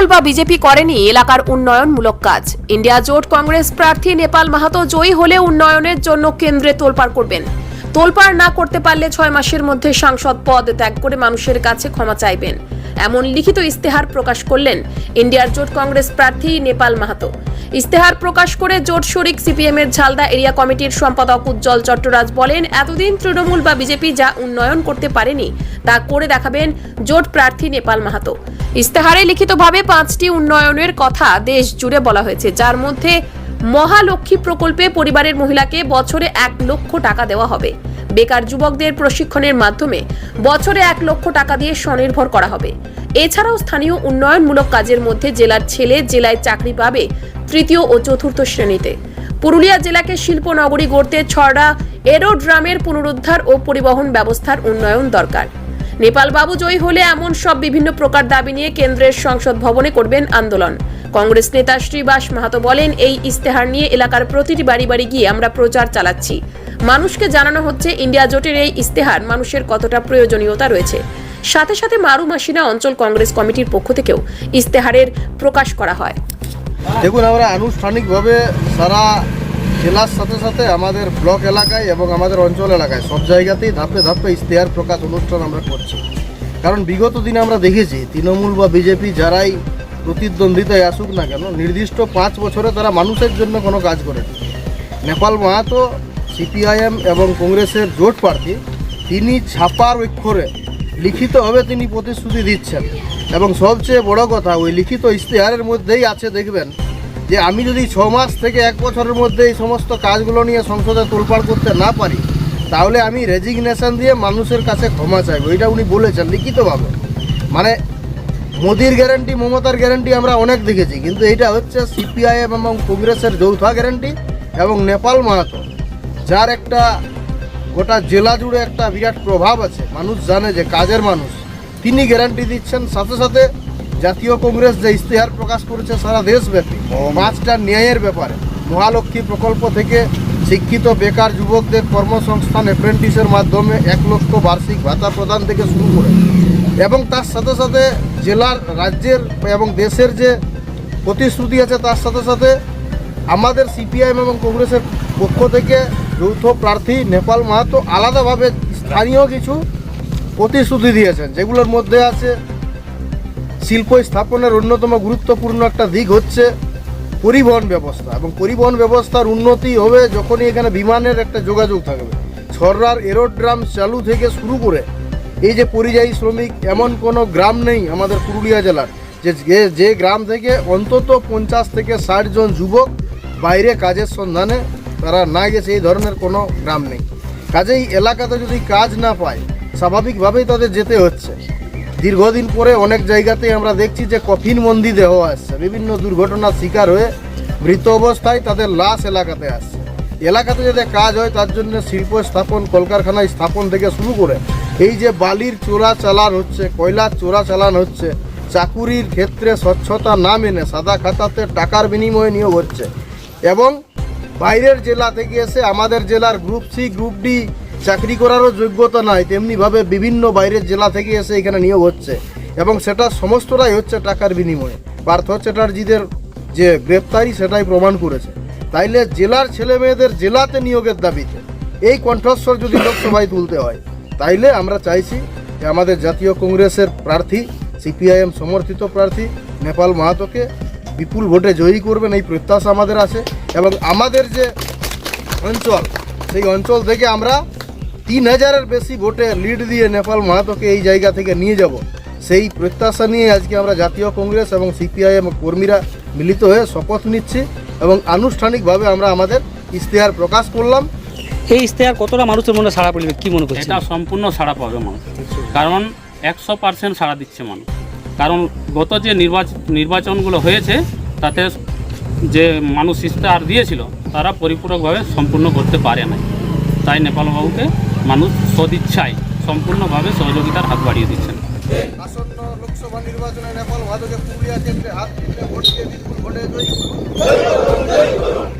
তৃণমূল বা বিজেপি করেনি এলাকার উন্নয়নমূলক কাজ। ইন্ডিয়া জোট কংগ্রেস প্রার্থী নেপাল মাহাতো জয়ী হলে উন্নয়নের জন্য কেন্দ্রে তোলপাড় করবেন। তোলপাড় না করতে পারলে ছয় মাসের মধ্যে সাংসদ পদ ত্যাগ করে মানুষের কাছে ক্ষমা চাইবেন। এমন লিখিত ইস্তেহার প্রকাশ করলেন ইন্ডিয়ার জোট কংগ্রেস প্রার্থী নেপাল মাহাতো। ইস্তেহার প্রকাশ করে জোট শরিক সিপিএম এর ঝালদা এরিয়া কমিটির সম্পাদক উজ্জ্বল চট্টরাজ বলেন, এতদিন তৃণমূল বা বিজেপি যা উন্নয়ন করতে পারেনি, তা করে দেখাবেন জোট প্রার্থী নেপাল মাহাতো। ইস্তেহারে লিখিতভাবে পাঁচটি উন্নয়নের কথা দেশ জুড়ে বলা হয়েছে, যার মধ্যে মহালক্ষ্মী প্রকল্পে পরিবারের মহিলাকে বছরে এক লক্ষ টাকা দেওয়া হবে। বেকার যুবকদের প্রশিক্ষণের মাধ্যমে বছরে এক লক্ষ টাকা দিয়ে স্বনির্ভর করা হবে। এছাড়াও স্থানীয় উন্নয়নমূলক কাজের মধ্যে জেলার ছেলে জেলায় চাকরি পাবে তৃতীয় ও চতুর্থ শ্রেণীতে। পুরুলিয়া জেলাকে শিল্পনগরী গড়তে ছড়া এরোড্রামের পুনরুদ্ধার ও পরিবহন ব্যবস্থার উন্নয়ন দরকার। নেপাল বাবু জয়ী হলে এমন সব বিভিন্ন প্রকার দাবি নিয়ে কেন্দ্রের সংসদ ভবনে করবেন আন্দোলন। কংগ্রেস নেতা শ্রীবাস মাহাতো বলেন, এই ইস্তেহার নিয়ে এলাকার প্রতিটি বাড়ি বাড়ি গিয়ে আমরা প্রচার চালাচ্ছি। মানুষকে জানানো হচ্ছে, ইন্ডিয়া জোটের এই ইস্তেহার মানুষের কতটা প্রয়োজনীয়তা রয়েছে। সাথে সাথে মারু মাসিনা অঞ্চল কংগ্রেস কমিটির পক্ষ থেকেও ইস্তেহারের প্রকাশ করা হয়। দেখুন, আমরা আনুষ্ঠানিকভাবে সারা জেলার সাথে সাথে আমাদের ব্লক এলাকায় এবং আমাদের অঞ্চল এলাকায় সব জায়গাতেই ধাপে ধাপে ইশতেহার প্রকাশ অনুষ্ঠান আমরা করছি। কারণ বিগত দিনে আমরা দেখেছি, তৃণমূল বা বিজেপি যারাই প্রতিদ্বন্দ্বিতায় আসুক না কেন, নির্দিষ্ট পাঁচ বছরে তারা মানুষের জন্য কোনো কাজ করে নেপাল মাহাতো, সিপিআইএম এবং কংগ্রেসের জোট প্রার্থী, তিনি ছাপার অক্ষরে লিখিতভাবে তিনি প্রতিশ্রুতি দিচ্ছেন। এবং সবচেয়ে বড় কথা, ওই লিখিত ইশতেহারের মধ্যেই আছে, দেখবেন যে আমি যদি ছ মাস থেকে এক বছরের মধ্যে এই সমস্ত কাজগুলো নিয়ে সংসদে তোলপাড় করতে না পারি, তাহলে আমি রেজিগনেশন দিয়ে মানুষের কাছে ক্ষমা চাইব। এটা উনি বলেছেন লিখিতভাবে। মানে মোদির গ্যারান্টি মমতার গ্যারান্টি আমরা অনেক দেখেছি, কিন্তু এটা হচ্ছে সিপিআইএম এবং কংগ্রেসের যৌথা গ্যারান্টি এবং নেপাল মাহাতো, যার একটা গোটা জেলা জুড়ে একটা বিরাট প্রভাব আছে। মানুষ জানে যে কাজের মানুষ, তিনি গ্যারান্টি দিচ্ছেন, সাথে সাথে জাতীয় কংগ্রেস যে ইস্তেহার প্রকাশ করেছে সারা দেশব্যাপী পাঁচটা ন্যায়ের ব্যাপারে। মহালক্ষ্মী প্রকল্প থেকে শিক্ষিত বেকার যুবকদের কর্মসংস্থান অ্যাপ্রেন্টিসের মাধ্যমে এক লক্ষ বার্ষিক ভাতা প্রদান থেকে শুরু করে এবং তার সাথে সাথে জেলার রাজ্যের এবং দেশের যে প্রতিশ্রুতি আছে, তার সাথে সাথে আমাদের সিপিআইএম এবং কংগ্রেসের পক্ষ থেকে যৌথ প্রার্থী নেপাল মাহাতো আলাদাভাবে স্থানীয় কিছু প্রতিশ্রুতি দিয়েছেন, যেগুলোর মধ্যে আছে শিল্প স্থাপনের অন্যতম গুরুত্বপূর্ণ একটা দিক হচ্ছে পরিবহন ব্যবস্থা এবং পরিবহন ব্যবস্থার উন্নতি হবে যখনই এখানে বিমানের একটা যোগাযোগ থাকবে। ছড়রার এরোড্রাম চালু থেকে শুরু করে এই যে পরিযায়ী শ্রমিক, এমন কোনো গ্রাম নেই আমাদের পুরুলিয়া জেলার যে- যে গ্রাম থেকে অন্তত পঞ্চাশ থেকে ষাট জন যুবক বাইরে কাজের সন্ধানে তারা না গেছে এই ধরনের কোনো গ্রাম নেই। কাজেই এলাকাতে যদি কাজ না পায়, স্বাভাবিকভাবেই তাদের যেতে হচ্ছে। দীর্ঘদিন পরে অনেক জায়গাতেই আমরা দেখছি যে কফিন মন্দি দেহ আসছে। বিভিন্ন দুর্ঘটনার শিকার হয়ে মৃত অবস্থায় তাদের লাশ এলাকাতে আসছে। এলাকাতে যাতে কাজ হয়, তার জন্য শিল্প স্থাপন, কলকারখানা স্থাপন থেকে শুরু করে এই যে বালির চোরা চালান হচ্ছে, কয়লার চোরা চালান হচ্ছে, চাকুরির ক্ষেত্রে স্বচ্ছতা না মেনে সাদা খাতাতে টাকার বিনিময়ে নিয়োগ হচ্ছে এবং বাইরের জেলা থেকে এসে আমাদের জেলার গ্রুপ সি গ্রুপ ডি চাকরি করারও যোগ্যতা নাই, তেমনিভাবে বিভিন্ন বাইরের জেলা থেকে এসে এখানে নিয়োগ হচ্ছে। এবং সেটা সমস্তটাই হচ্ছে টাকার বিনিময়ে। পার্থ চ্যাটার্জিদের যে গ্রেপ্তারি সেটাই প্রমাণ করেছে। তাইলে জেলার ছেলে মেয়েদের জেলাতে নিয়োগের দাবিতে এই কণ্ঠস্বর যদি লোকসভায় তুলতে হয়, তাইলে আমরা চাইছি যে আমাদের জাতীয় কংগ্রেসের প্রার্থী, সিপিআইএম সমর্থিত প্রার্থী নেপাল মাহাতোকে বিপুল ভোটে জয়ী করবেন এই প্রত্যাশা আমাদের আছে। এবং আমাদের যে অঞ্চল, সেই অঞ্চল থেকে আমরা তিন হাজারের বেশি ভোটে লিড দিয়ে নেপাল মাহাতোকে এই জায়গা থেকে নিয়ে যাব। সেই প্রত্যাশা নিয়ে আজকে আমরা জাতীয় কংগ্রেস এবং সিপিআইএম কর্মীরা মিলিত হয়ে শপথ নিচ্ছি এবং আনুষ্ঠানিকভাবে আমরা আমাদের ইশতেহার প্রকাশ করলাম। এই ইশতেহার কতটা মানুষের মনে সাড়া পড়বে কি মনে করছেন? এটা সম্পূর্ণ সাড়া পাবে মানুষ। কারণ একশো পার্সেন্ট সাড়া দিচ্ছে মানুষ। কারণ গত যে নির্বাচন নির্বাচনগুলো হয়েছে তাতে যে মানুষ ইস্তেহার দিয়েছিল তারা পরিপূরকভাবে সম্পূর্ণ করতে পারে না তাই নেপালবাবুকে মানুষ সদিচ্ছায় সম্পূর্ণভাবে সহযোগিতার হাত বাড়িয়ে দিচ্ছেন আসন্ন লোকসভা পুরুলিয়া।